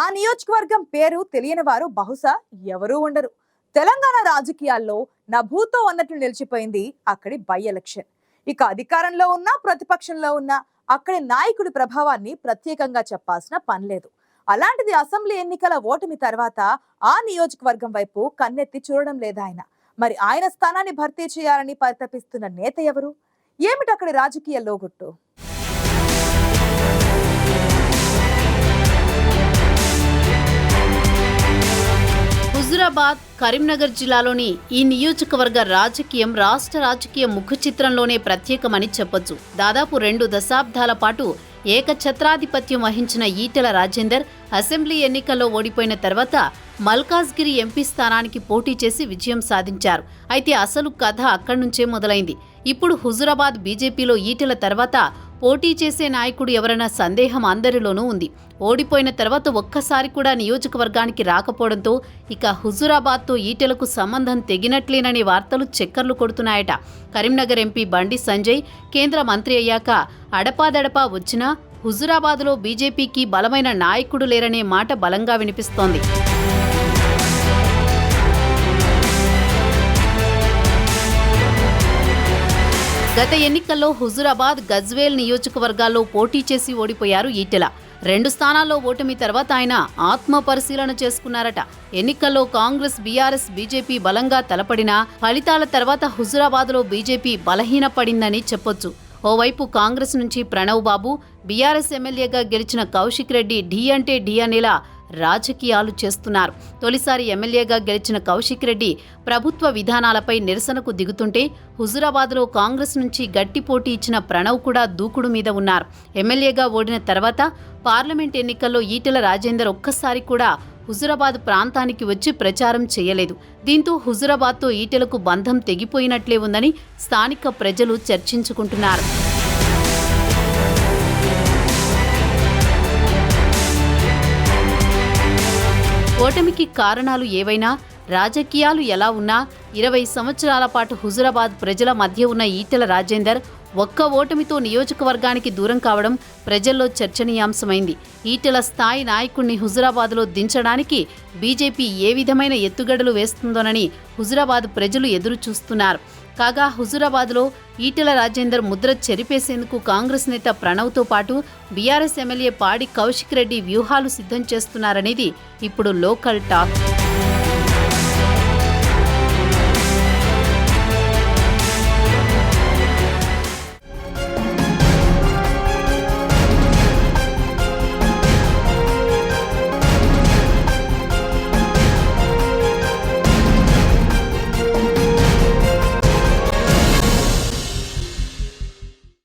ఆ నియోజకవర్గం పేరు తెలియని వారు బహుశా ఎవరూ ఉండరు. తెలంగాణ రాజకీయాల్లో నభూతో అన్నట్లు నిలిచిపోయింది అక్కడి బై ఎలక్షన్. ఇక అధికారంలో ఉన్నా ప్రతిపక్షంలో ఉన్నా అక్కడి నాయకుడి ప్రభావాన్ని ప్రత్యేకంగా చెప్పాల్సిన పనిలేదు అలాంటిది అసెంబ్లీ ఎన్నికల ఓటమి తర్వాత ఆ నియోజకవర్గం వైపు కన్నెత్తి చూడడం లేదా ఆయన. మరి ఆయన స్థానాన్ని భర్తీ చేయాలని పరితపిస్తున్న నేత ఎవరు? ఏమిటి అక్కడి రాజకీయ లోగుట్టు? హుజురాబాద్ కరీంనగర్ జిల్లాలోని ఈ నియోజకవర్గ రాజకీయం రాష్ట్ర రాజకీయ ముఖ చిత్రంలోనే ప్రత్యేకమని చెప్పొచ్చు. దాదాపు రెండు దశాబ్దాల పాటు ఏకఛత్రాధిపత్యం వహించిన ఈటెల రాజేందర్ అసెంబ్లీ ఎన్నికల్లో ఓడిపోయిన తర్వాత మల్కాజ్గిరి ఎంపీ స్థానానికి పోటీ చేసి విజయం సాధించారు. అయితే అసలు కథ అక్కడి నుంచే మొదలైంది. ఇప్పుడు హుజురాబాద్ బీజేపీలో ఈటెల తర్వాత పోటీ చేసే నాయకుడు ఎవరన్న సందేహం అందరిలోనూ ఉంది. ఓడిపోయిన తర్వాత ఒక్కసారి కూడా నియోజకవర్గానికి రాకపోవడంతో ఇక హుజురాబాద్తో ఈటెలకు సంబంధం తెగినట్లేననే వార్తలు చక్కర్లు కొడుతున్నాయట. కరీంనగర్ ఎంపీ బండి సంజయ్ కేంద్ర మంత్రి అయ్యాక అడపాదడపా వచ్చినా హుజురాబాద్లో బీజేపీకి బలమైన నాయకుడు లేరనే మాట బలంగా వినిపిస్తోంది. గత ఎన్నికల్లో హుజురాబాద్ గజ్వేల్ నియోజకవర్గాల్లో పోటీ చేసి ఓడిపోయారు ఈటెల. రెండు స్థానాల్లో ఓటమి తర్వాత ఆయన ఆత్మ పరిశీలన చేసుకున్నారట. ఎన్నికల్లో కాంగ్రెస్ బీఆర్ఎస్ బీజేపీ బలంగా తలపడినా ఫలితాల తర్వాత హుజురాబాద్లో బీజేపీ బలహీనపడిందని చెప్పొచ్చు. ఓవైపు కాంగ్రెస్ నుంచి ప్రణవ్ బాబు బీఆర్ఎస్ ఎమ్మెల్యేగా గెలిచిన కౌశిక్ రెడ్డి ఢీ అంటే ఢీ అనేలా రాజకీయాలు చేస్తున్నారు. తొలిసారి ఎమ్మెల్యేగా గెలిచిన కౌశిక్ రెడ్డి ప్రభుత్వ విధానాలపై నిరసనకు దిగుతుంటే హుజురాబాద్లో కాంగ్రెస్ నుంచి గట్టి పోటీ ఇచ్చిన ప్రణవ్ కూడా దూకుడు మీద ఉన్నారు. ఎమ్మెల్యేగా ఓడిన తర్వాత పార్లమెంట్ ఎన్నికల్లో ఈటెల రాజేందర్ ఒక్కసారి కూడా హుజురాబాద్ ప్రాంతానికి వచ్చి ప్రచారం చేయలేదు. దీంతో హుజురాబాద్తో ఈటెలకు బంధం తెగిపోయినట్లే ఉందని స్థానిక ప్రజలు చర్చించుకుంటున్నారు. ఓటమికి కారణాలు ఏవైనా రాజకీయాలు ఎలా ఉన్నా ఇరవై సంవత్సరాల పాటు హుజురాబాద్ ప్రజల మధ్య ఉన్న ఈటెల రాజేందర్ ఒక్క ఓటమితో నియోజకవర్గానికి దూరం కావడం ప్రజల్లో చర్చనీయాంశమైంది. ఈటెల స్థాయి నాయకుణ్ణి హుజురాబాద్లో దించడానికి బీజేపీ ఏ విధమైన ఎత్తుగడలు వేస్తుందోనని హుజురాబాద్ ప్రజలు ఎదురు చూస్తున్నారు కాగా హుజురాబాద్లో ఈటెల రాజేందర్ ముద్ర చెరిపేసేందుకు కాంగ్రెస్ నేత ప్రణవ్తో పాటు బీఆర్ఎస్ ఎమ్మెల్యే పాడి కౌశిక్ రెడ్డి వ్యూహాలు సిద్ధం చేస్తున్నారనేది ఇప్పుడు లోకల్ టాక్.